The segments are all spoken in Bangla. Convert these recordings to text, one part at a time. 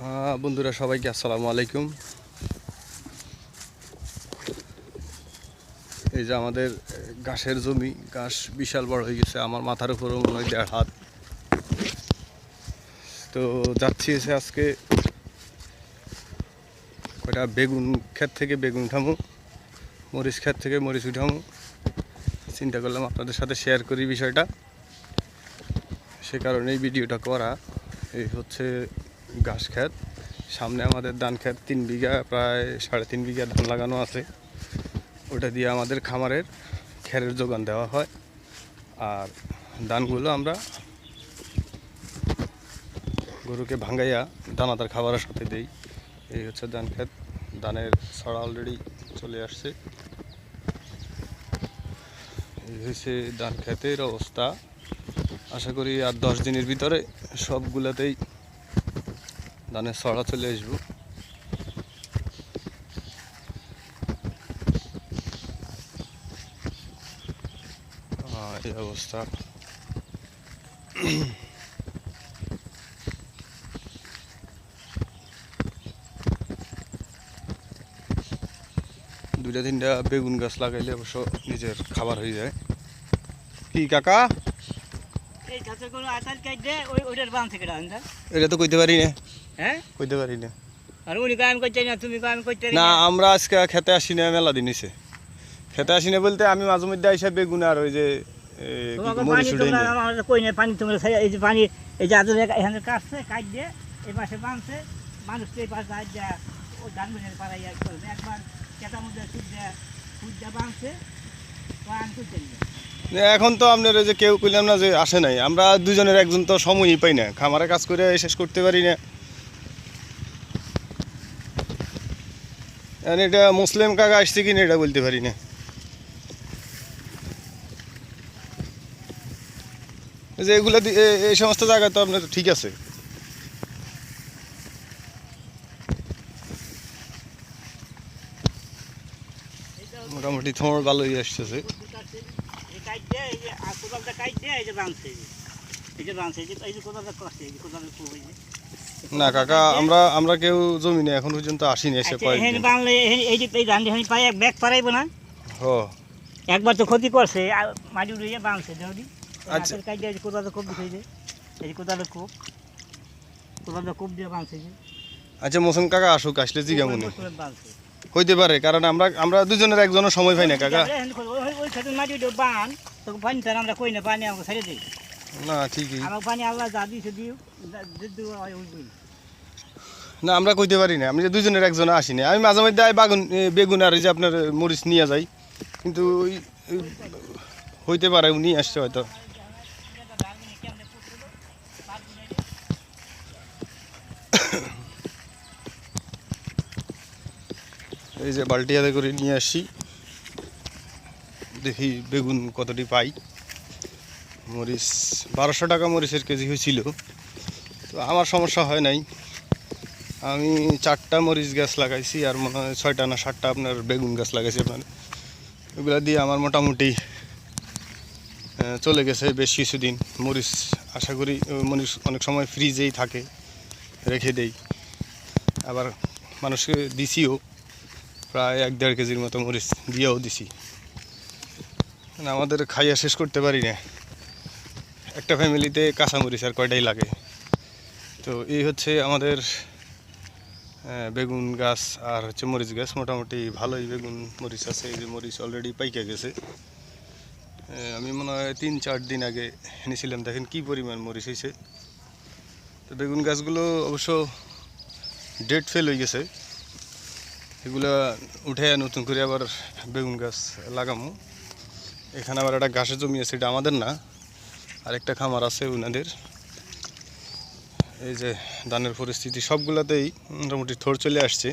হ্যাঁ বন্ধুরা, সবাইকে আসসালামু আলাইকুম। এই যে আমাদের ঘাসের জমি, ঘাস বিশাল বড় হয়ে গেছে, আমার মাথার উপরও মনে হয় দেড় হাত। তো যাচ্ছি এসে আজকে কয়টা বেগুন ক্ষেত থেকে বেগুন উঠামু, মরিচ ক্ষেত থেকে মরিচ উঠামু। চিন্তা করলাম আপনাদের সাথে শেয়ার করি বিষয়টা। সে কারণেই ভিডিওটা করা। এই হচ্ছে ঘাস ক্ষেত। সামনে আমাদের ধান ক্ষেত, তিন বিঘা, প্রায় সাড়ে তিন বিঘা ধান লাগানো আছে। ওটা দিয়ে আমাদের খামারের খেরের যোগান দেওয়া হয়। আর ধানগুলো আমরা গরুকে ভাঙ্গাইয়া দানাদার খাবারের সাথে দেই। এই হচ্ছে ধান ক্ষেত। ধানের ছড়া অলরেডি চলে আসছে। এই হচ্ছে ধান ক্ষেতের অবস্থা। আশা করি আর দশ দিনের ভিতরে সবগুলাতেই ধানের ছড়া চলে আসব। এই অবস্থা। দুইটা তিনটা বেগুন গাছ লাগাইলে অবশ্য নিজের খাবার হয়ে যায়। কি কাকা? এটা তো কইতে পারি না। হ্যাঁ? কইতে পারি না আর উনি কাম করতে না তুমি কাম করতে না আমরা আজকে খেতে আসি না মেলা দিন হইছে। খেতে আসি না বলতে আমি মাঝে মধ্যে আইসা বেগুন আর ওই যে মরিচ কই না পানি তোমরা এই যে পানি এই যে আদর এখানে কাটছে কাট দিয়ে এই পাশে বাঁধছে মানুষ এই পাশে ও ধান বুঝে পাড়াই করবে একবার কেটার মধ্যে বাঁধছে তো করতে এখন তো আপনার ওই যে কেউ কইলাম না যে আসে নাই আমরা দুজনের একজন তো সময়ই পাই না খামারে কাজ করে শেষ করতে পারি না। আর এটা মুসলিম কাকা আসছে কিনা এটা বলতে পারি না যে এগুলো এই সমস্ত জায়গা তো আপনার ঠিক আছে মোটামুটি থোঁড় ভালোই আসতেছে এই যে যে এই যে। এই যে যে না কাকা আমরা আমরা কেউ জমিনে এখন পর্যন্ত আসিনি এসে আচ্ছা, কয়েকদিন। এই- যে এই পাই এক ব্যাগ পারাইবো না? ও একবার তো ক্ষতি করছে মাটি উড়িয়ে আচ্ছা। কাজ যে এই কোপ কোদালে কোপ। দিয়ে আচ্ছা মোসন কাকা আসুক আসলে জিগা মনে। হইতে পারে কারণ আমরা আমরা দুজনের একজনের সময় পাই না কাকা। ওই- মাটি বান তখন পানি আমরা কই না পানি আমাকে ছেড়ে দিই না ঠিকই। পানি আল্লাহ যা দিও না আমরা কইতে পারি না। আমি যে দুজনের একজন আসিনি। আমি মাঝে মধ্যে আই বাগুন বেগুন আর এই যে আপনার মরিচ নিয়ে যাই। কিন্তু হইতে পারে উনি আসছে হয়তো। এই যে বালটিয়াতে করে নিয়ে আসি। দেখি বেগুন কতটি পাই। মরিচ, বারোশো টাকা মরিচের কেজি হয়েছিল। তো আমার সমস্যা হয় নাই। আমি চারটা মরিচ গাছ লাগাইছি আর মনে হয় ছয়টা না সাতটা আপনার বেগুন গাছ লাগাইছি আপনার এগুলা দিয়ে আমার মোটামুটি চলে গেছে বেশ কিছুদিন। মরিচ আশা করি, মরিচ অনেক সময় ফ্রিজেই থাকে, রেখে দেই। আবার মানুষকে দিছিও, প্রায় এক দেড় কেজির মতো মরিচ দিয়েও দিছি। মানে আমাদের খাইয়া শেষ করতে পারি না। একটা ফ্যামিলিতে কাঁচা মরিচ আর কয়টাই লাগে। তো এই হচ্ছে আমাদের বেগুন গাছ আর হচ্ছে মরিচ গাছ। মোটামুটি ভালোই বেগুন মরিচ আছে। এই যে মরিচ অলরেডি পাইকে গেছে। আমি মনে হয় তিন, চার দিন আগে এনেছিলাম। দেখেন কি পরিমাণ মরিচ হয়েছে। তো বেগুন গাছগুলো অবশ্য ডেট ফেল হয়ে গেছে। এগুলো উঠে নতুন করে আবার বেগুন গাছ লাগামো। এখানে আবার একটা ঘাসের জমি আছে, এটা আমাদের না। আরেকটা খামার আছে ওনাদের এই যে ধানের পরিস্থিতি, সবগুলাতেই মোটামুটি থোড় চলে আসছে।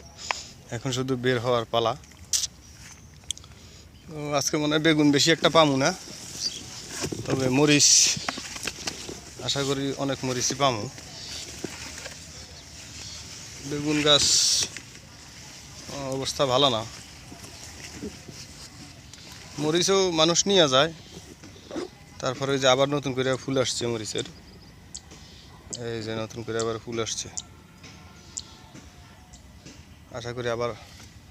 এখন শুধু বের হওয়ার পালা। আজকে মনে হয় বেগুন বেশি একটা পামু না। তবে মরিচ, আশা করি অনেক মরিচই পামু। বেগুন গাছ, অবস্থা ভালো না। মরিচও মানুষ নিয়ে যায়। তারপরে ওই যে আবার নতুন করে ফুল আসছে মরিচের। এই যে নতুন করে আবার ফুল আসছে। আশা করি আবার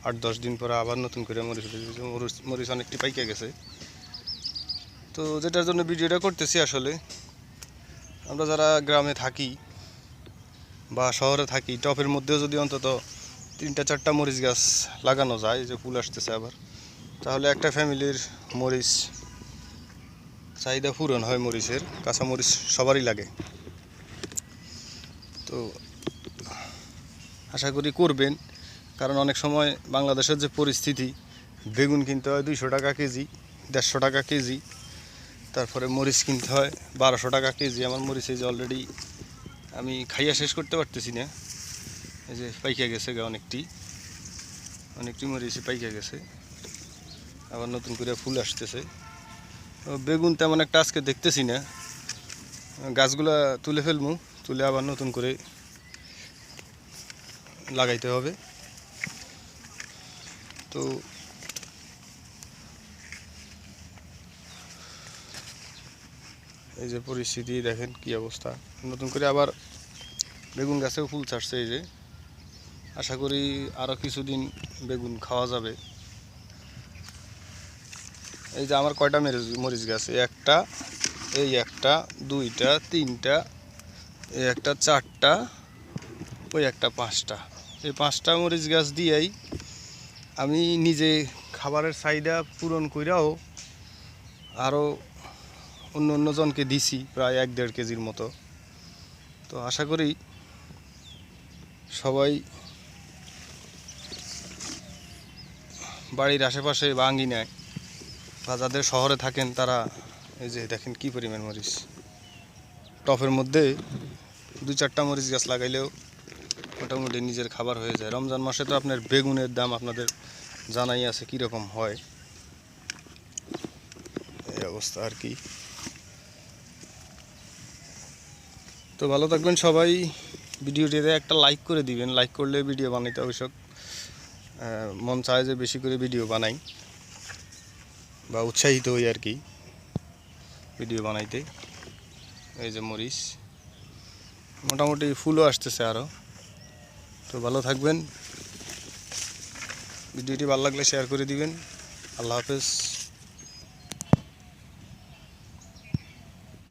আট, দশ দিন পরে আবার নতুন করে মরিচ মরিচ মরিচ অনেকটি পাইকে গেছে। তো যেটার জন্য ভিডিওটা করতেছি আসলে, আমরা যারা গ্রামে থাকি বা শহরে থাকি, টপের মধ্যেও যদি অন্তত তিনটা, চারটা মরিচ গাছ লাগানো যায়, যে ফুল আসতেছে আবার, তাহলে একটা ফ্যামিলির মরিচ চাহিদা পূরণ হয় মরিচের, কাঁচা মরিচ সবারই লাগে। তো আশা করি করবেন, কারণ অনেক সময় বাংলাদেশের যে পরিস্থিতি, বেগুন কিনতে হয় দুইশো টাকা কেজি, দেড়শো টাকা কেজি, তারপরে মরিচ কিনতে হয় বারোশো টাকা কেজি। আমার মরিচ এই যে অলরেডি আমি খাইয়া শেষ করতে পারতেছি না। এই যে পাইকা গেছে গা অনেকটি অনেকটি মরিচ পাইকা গেছে। আবার নতুন করে ফুল আসতেছে। বেগুন তেমন একটা আজকে দেখতেছি না। গাছগুলা তুলে ফেলব, তুলে আবার নতুন করে লাগাইতে হবে। তো এই যে পরিস্থিতি, দেখেন কি অবস্থা। নতুন করে আবার বেগুন গাছেও ফুল ছাড়ছে এই যে। আশা করি আরও কিছুদিন বেগুন খাওয়া যাবে। এই যে আমার কয়টা মরিচ মরিচ গাছ? একটা, এই একটা, দুইটা, তিনটা, এই একটা চারটা, ওই একটা পাঁচটা। এই পাঁচটা মরিচ গাছ দিয়েই আমি নিজে খাবারের চাহিদা পূরণ কইরাও আরও অন্য অন্য জনকে দিছি, প্রায় এক দেড় কেজির মতো। তো আশা করি সবাই বাড়ির আশেপাশে বা আঙ্গিনায় বা যাদের শহরে থাকেন তারা, এই যে দেখেন কি পরিমাণ মরিচ। টপের মধ্যে দু চারটা মরিচ গাছ লাগাইলেও মোটামুটি নিজের খাবার হয়ে যায়। রমজান মাসে তো আপনার বেগুনের দাম আপনাদের জানাই আছে কীরকম হয়। এই অবস্থা আর কি। তো ভালো থাকবেন সবাই। ভিডিওটিতে একটা লাইক করে দিবেন। লাইক করলে ভিডিও বানাইতে অবশ্য মন চায় যে বেশি করে ভিডিও বানাই। বা উৎসাহিত হই আর কি। ভিডিও বানাইতে। এই যে মরিচ। মোটামুটি ফুলও আসতেছে আরও তো ভালো থাকবেন। ভিডিওটি ভালো লাগলে শেয়ার করে দিবেন। আল্লাহ হাফেজ।